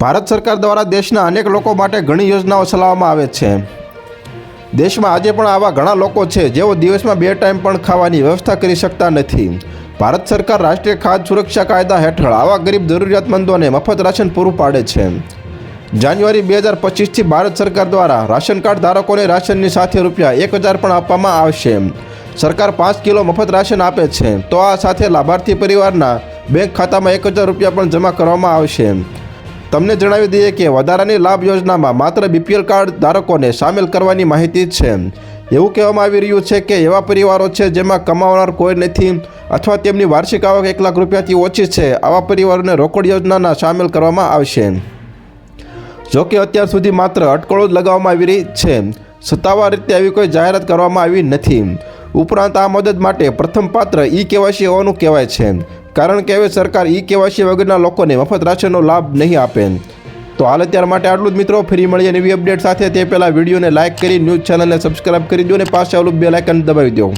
ભારત સરકાર દ્વારા દેશના અનેક લોકો માટે ઘણી યોજનાઓ ચલાવવામાં આવે છે. દેશમાં આજે પણ આવા ઘણા લોકો છે, જેઓ દિવસમાં બે ટાઈમ પણ ખાવાની વ્યવસ્થા કરી શકતા નથી. ભારત સરકાર રાષ્ટ્રીય ખાદ્ય સુરક્ષા કાયદા હેઠળ આવા ગરીબ જરૂરિયાતમંદોને મફત રાશન પૂરું પાડે છે. જાન્યુઆરી બે હજાર પચીસથી ભારત સરકાર દ્વારા રાશન કાર્ડ ધારકોને રાશનની સાથે રૂપિયા એક હજાર પણ આપવામાં આવશે. સરકાર પાંચ કિલો મફત રાશન આપે છે, તો આ સાથે લાભાર્થી પરિવારના બેંક ખાતામાં એક હજાર રૂપિયા પણ જમા કરવામાં આવશે. તમને જણાવી દઈએ કે વધારાની લાભ યોજનામાં માત્ર બીપીએલ કાર્ડ ધારકોને સામેલ કરવાની માહિતી છે. એવું કહેવામાં આવી રહ્યું છે કે એવા પરિવારો છે જેમાં કમાવનાર કોઈ નથી અથવા તેમની વાર્ષિક આવક એક લાખ રૂપિયાથી ઓછી છે, આવા પરિવારોને રોકડ યોજનાના સામેલ કરવામાં આવશે. જોકે અત્યાર સુધી માત્ર અટકળો જ લગાવવામાં આવી રહી છે. સત્તાવાર રીતે આવી કોઈ જાહેરાત કરવામાં આવી નથી. ઉપરાંત આ મદદ માટે પ્રથમ પાત્ર ઈ કેવાયસી હોવાનું કહેવાય છે. કારણ કે હવે સરકાર ઈ કેવાયસી વગરના લોકોને મફત રાશનનો લાભ નહીં આપે. તો હાલ અત્યાર માટે આટલું જ મિત્રો. ફરી મળીએ નવી અપડેટ સાથે. તે પહેલાં વિડીયોને લાઇક કરી, ન્યૂઝ ચેનલને સબસ્ક્રાઇબ કરી દો અને પાછળ બે લાઇકન દબાવી દો.